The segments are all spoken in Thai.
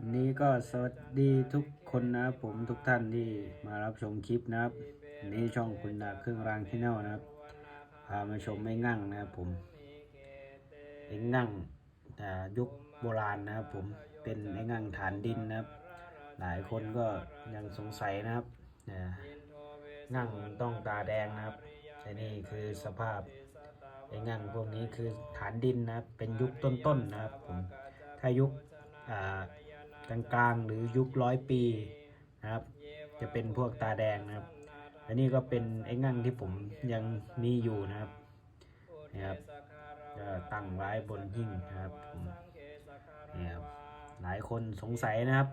วันนี้ก็สวัสดีทุกคนนะครับผมทุกท่านที่มารับชมคลิปนะครับวันนี้ช่องคุณดาเครื่องรางที่แนลนะครับ พามาชมไอ้งั่งนะครับผมไอ้งั่งแต่ยุคโบราณนะครับผมเป็นไอ้งั่งฐานดินนะครับ หลายคนก็ยังสงสัยนะครับนะงั่งมันต้องตาแดงนะครับแต่นี่คือสภาพไอ้งั่งพวกนี้คือฐานดินนะครับเป็นยุคต้นๆนะครับผมถ้ายุคอ่า กลางๆหรือยุคร้อยปีนะครับ จะเป็นพวกตาแดงนะครับ อันนี้ก็เป็นไอ้งั่งที่ผมยังมีอยู่นะครับนะครับตั้งไว้บนหิ้งนะครับผมนี่ครับหลายคนสงสัยนะครับ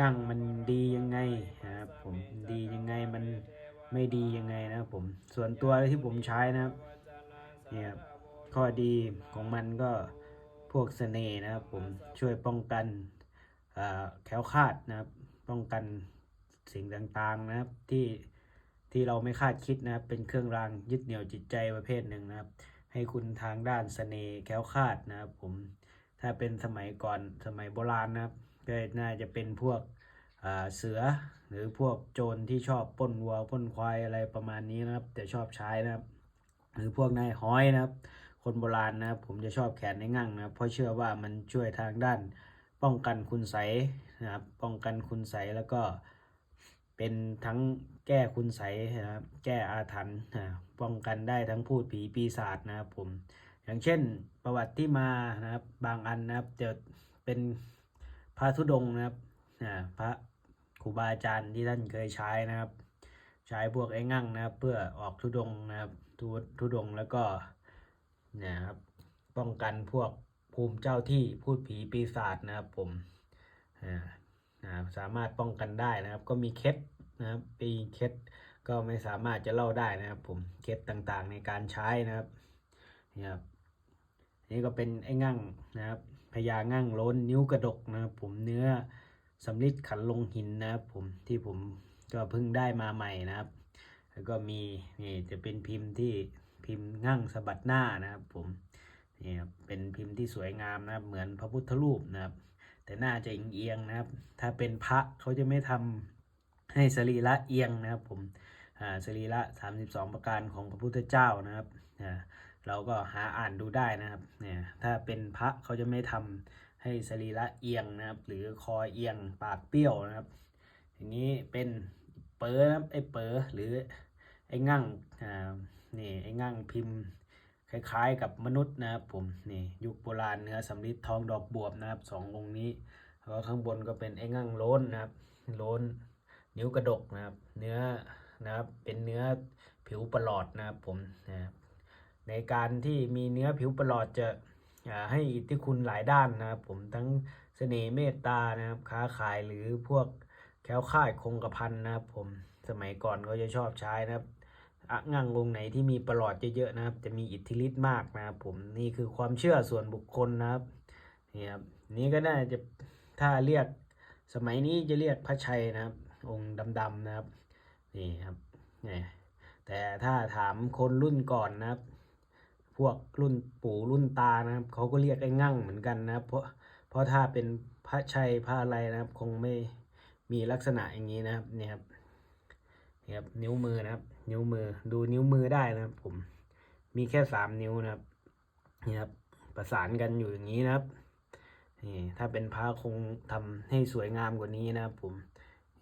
งั่งมันดียังไงนะครับผมดียังไงมันไม่ดียังไงนะครับผมส่วนตัวที่ผมใช้นะครับเนี่ยครับข้อดีของมันก็พวกเสน่ห์นะครับผมช่วยป้องกัน แคล้วคลาดนะครับ ป้องกันสิ่งต่างๆนะครับที่ที่เราไม่คาดคิดนะครับ เป็นเครื่องรางยึดเหนี่ยวจิตใจประเภทหนึ่งนะครับ ให้คุณทางด้านเสน่ห์แคล้วคลาดนะครับ ผมถ้าเป็นสมัยก่อนสมัยโบราณนะครับก็น่าจะเป็นพวกเสือหรือพวกโจรที่ชอบป้นวัวป้นควายอะไรประมาณนี้นะครับ แต่ชอบใช้นะครับ หรือพวกนายห้อยนะครับ คนโบราณนะครับ ผมจะชอบแขนในงั่งนะครับเพราะเชื่อว่ามันช่วยทางด้าน ป้องกันคุณไสนะครับ ป้องกันคุณไสแล้วก็เป็นทั้งแก้คุณไสนะครับ แก้อาถรรพ์นะป้องกันได้ทั้งพูดผีปีศาจนะครับผม อย่างเช่นประวัติที่มานะครับ บางอันนะครับจะเป็นพระธุดงนะครับอ่าพระครูบาอาจารย์ที่ท่านเคยใช้นะครับ ใช้พวกไอ้งั่งนะครับ เพื่อออกธุดงนะครับทุธุดงแล้วก็เนะครับป้องกันพวก ภูมิเจ้าที่พูดผีปีศาจนะครับผมสามารถป้องกันได้นะครับ ก็มีเคล็ดนะครับปีเคล็ดก็ไม่สามารถจะเล่าได้นะครับ ผมเคล็ดต่างๆในการใช้นะครับนี่ครับนี่ก็เป็นไอ้งั่งนะครับพญางั่งล้นนิ้วกระดกนะครับ ผมเนื้อสำลิดขันลงหินนะครับ ผมที่ผมก็เพิ่งได้มาใหม่นะครับ แล้วก็มีนี่จะเป็นพิมพ์ที่พิมพ์งั่งสะบัดหน้านะครับ ผม นี่ครับเป็นพิมพ์ที่สวยงามนะครับ เหมือนพระพุทธรูปนะครับ แต่หน้าจะเอียงๆนะครับ ถ้าเป็นพระเขาจะไม่ทำให้สรีระเอียงนะครับ ผมสรีระ32 ประการของพระพุทธเจ้านะครับเราก็หาอ่านดูได้นะครับเนี่ยถ้าเป็นพระเขาจะไม่ทำให้สรีระเอียงนะครับ หรือคอเอียงปากเปี้ยวนะครับอย่างนี้เป็นเป๋อนะไอ้เป๋อหรือไอ้งั่งอ่านี่ไอ้งั่งพิมพ์ คล้ายๆกับมนุษย์นะครับผมนี่ยุคโบราณเนื้อสำริดทองดอกบวบนะครับสององค์นี้แล้วข้างบนก็เป็นไอ้งั่งโล้นนะครับโล้นนิ้วกระดกนะครับ เนื้อนะครับเป็นเนื้อผิวประหลอดนะครับผมนะครับในการที่มีเนื้อผิวประหลอดจะให้อิทธิคุณหลายด้านนะครับผมทั้งเสน่ห์เมตตานะครับค้าขายหรือพวกแคล้วคลาดคงกระพันนะครับผมสมัยก่อนเขาจะชอบใช้นะครับ อะงังองค์ไหนที่มีประหลอดเยอะๆนะครับ จะมีอิทธิฤทธิ์มากนะครับผมนี่คือความเชื่อส่วนบุคคลนะครับนี่ครับนี่ก็น่าจะถ้าเรียกสมัยนี้จะเรียกพระชัยนะครับ องค์ดำๆนะครับนี่ครับนี่แต่ถ้าถามคนรุ่นก่อนนะครับ พวกรุ่นปู่รุ่นตานะครับเขาก็เรียกไอ้งั่งเหมือนกันนะครับ เพราะเพราะถ้าเป็นพระชัยพระอะไรนะครับ คงไม่มีลักษณะอย่างนี้นะครับเนี่ยครับนี่ครับนิ้วมือนะครับ นิ้วมือ ดูนิ้วมือได้นะครับ ผม มีแค่สามนิ้วนะครับ นี่ครับ ประสานกันอยู่อย่างนี้นะครับ นี่ถ้าเป็นพระคงทำให้สวยงามกว่านี้นะครับ ผม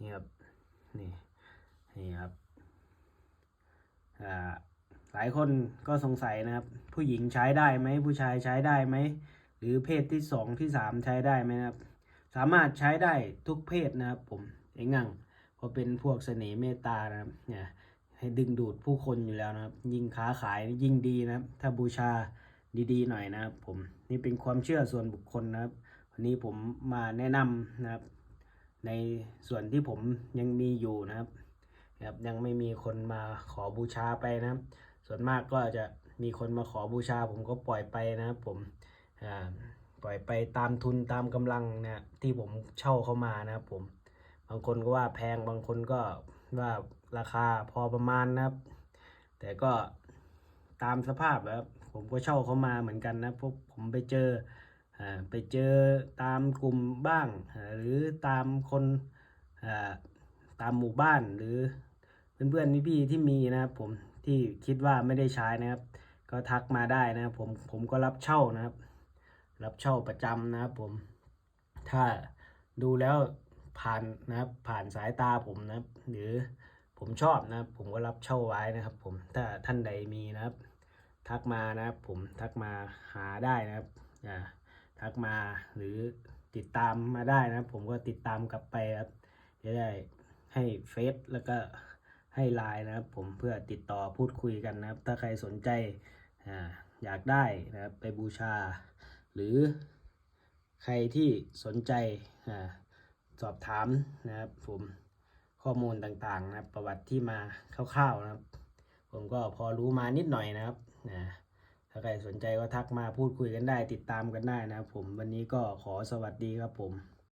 นี่ครับ นี่ นี่ครับ อ่า หลายคนก็สงสัยนะครับ ผู้หญิงใช้ได้ไหม ผู้ชายใช้ได้ไหม หรือเพศที่สองที่สามใช้ได้ไหมนะครับ สามารถใช้ได้ทุกเพศนะครับ ผมไอ้งั่งพราะเป็นพวกเสน่ห์เมตตานะครับ เนี่ย ให้ดึงดูดผู้คนอยู่แล้วนะครับ ยิ่งค้าขายยิ่งดีนะครับ ถ้าบูชาดีๆหน่อยนะครับ ผมนี่เป็นความเชื่อส่วนบุคคลนะครับ วันนี้ผมมาแนะนำนะครับ ในส่วนที่ผมยังมีอยู่นะครับนะครับยังไม่มีคนมาขอบูชาไปนะครับ ส่วนมากก็จะมีคนมาขอบูชา ผมก็ปล่อยไปนะครับ ผมปล่อยไปตามทุนตามกำลังนะที่ผมเช่าเข้ามานะครับ ผมบางคนก็ว่าแพงบางคนก็ว่า ราคาพอประมาณนะครับ แต่ก็ตามสภาพครับผมก็เช่าเขามาเหมือนกันนะพวกผมไปเจอไปเจอตามกลุ่มบ้าง หรือตามคนตามหมู่บ้านหรือเพื่อนๆพี่ๆที่มีนะครับผมที่คิดว่าไม่ได้ใช้นะครับ ก็ทักมาได้นะครับผมผมก็รับเช่านะครับ รับเช่าประจำนะครับผมถ้าดูแล้วผ่านนะครับผ่านสายตาผมนะครับ หรือ ผมชอบนะครับ ผมก็รับเช่าไว้นะครับ ผมถ้าท่านใดมีนะครับ ทักมานะครับ ผมทักมาหาได้นะครับอ่าทักมาหรือติดตามมาได้นะครับ ผมก็ติดตามกลับไปครับจะได้ให้เฟซแล้วก็ให้ไลน์นะครับ ผมเพื่อติดต่อพูดคุยกันนะครับ ถ้าใครสนใจอ่าอยากได้นะครับไปบูชา หรือใครที่สนใจอาสอบถามนะครับผม ข้อมูลต่างๆนะครับ ประวัติที่มาคร่าวๆนะครับ ผมก็พอรู้มานิดหน่อยนะครับนะถ้าใครสนใจก็ทักมาพูดคุยกันได้ ติดตามกันได้นะครับผมวันนี้ก็ขอสวัสดีครับผม